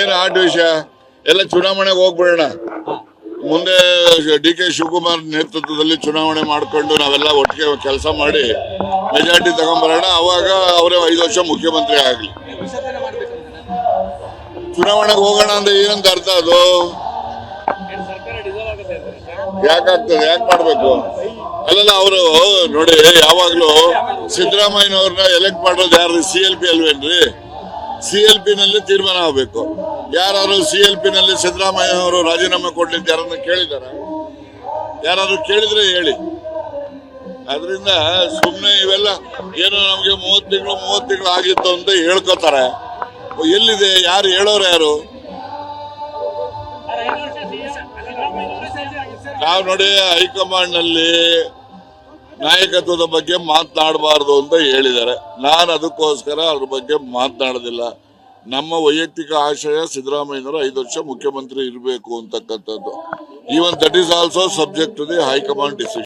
ಏನು ಆಟ ವಿಷಯ ಎಲ್ಲ ಚುನಾವಣೆಗೆ ಹೋಗ್ಬಿಡೋಣ. ಮುಂದೆ ಡಿ ಕೆ ಶಿವಕುಮಾರ್ ನೇತೃತ್ವದಲ್ಲಿ ಚುನಾವಣೆ ಮಾಡ್ಕೊಂಡು ನಾವೆಲ್ಲ ಒಟ್ಟಿಗೆ ಕೆಲಸ ಮಾಡಿ ಮೆಜಾರಿಟಿ ತಗೊಂಡ್ಬರೋಣ ಅವಾಗ ಅವರೇ ಐದು ವರ್ಷ ಮುಖ್ಯಮಂತ್ರಿ ಆಗಲಿ. ಚುನಾವಣೆಗೆ ಹೋಗೋಣ ಅಂದ್ರೆ ಏನಂತ ಅರ್ಥ ಅದು? ಯಾಕಾಗ್ತದೆ? ಯಾಕೆ ಮಾಡ್ಬೇಕು? ಅಲ್ಲಲ್ಲ, ಅವರು ನೋಡಿ, ಯಾವಾಗ್ಲೂ ಸಿದ್ದರಾಮಯ್ಯನವ್ರನ್ನ ಎಲೆಕ್ಟ್ ಮಾಡೋದು ಯಾರು ಸಿ ಎಲ್ ಪಿ ಅಲ್ವೇನ್ರಿ? ಸಿ ಎಲ್ ಪಿ ನಲ್ಲಿ ತೀರ್ಮಾನ ಆಗಬೇಕು. ಯಾರು ಸಿ ಎಲ್ ಪಿ ನಲ್ಲಿ ಸಿದ್ದರಾಮಯ್ಯನವರು ರಾಜೀನಾಮೆ ಕೊಡ್ಲಿಕ್ಕೆ ಯಾರನ್ನು ಕೇಳಿದಾರ ಯಾರಾದ್ರೂ ಕೇಳಿದ್ರೆ ಹೇಳಿ. ಅದರಿಂದ ಸುಮ್ಮನೆ ಇವೆಲ್ಲ ಏನೋ ನಮಗೆ ಮೂವತ್ತು ತಿಂಗಳು ಮೂವತ್ತು ತಿಂಗಳು ಆಗಿತ್ತು ಅಂತ ಹೇಳ್ಕೊತಾರೆ. ಎಲ್ಲಿದೆ? ಯಾರು ಹೇಳೋರು ಯಾರು? ಸಿದ್ದರಾಮಯ್ಯ ನಾವು ನೋಡಿ ಹೈಕಮಾಂಡ್ನಲ್ಲಿ ನಾಯಕತ್ವದ ಬಗ್ಗೆ ಮಾತನಾಡಬಾರ್ದು ಅಂತ ಹೇಳಿದ್ದಾರೆ. ನಾನು ಅದಕ್ಕೋಸ್ಕರ ಅದ್ರ ಬಗ್ಗೆ ಮಾತನಾಡೋದಿಲ್ಲ. ನಮ್ಮ ವೈಯಕ್ತಿಕ ಆಶಯ ಸಿದ್ದರಾಮಯ್ಯನವರು ಐದು ವರ್ಷ ಮುಖ್ಯಮಂತ್ರಿ ಇರಬೇಕು ಅಂತಕ್ಕಂಥದ್ದು. Even that is also subject to the high command decision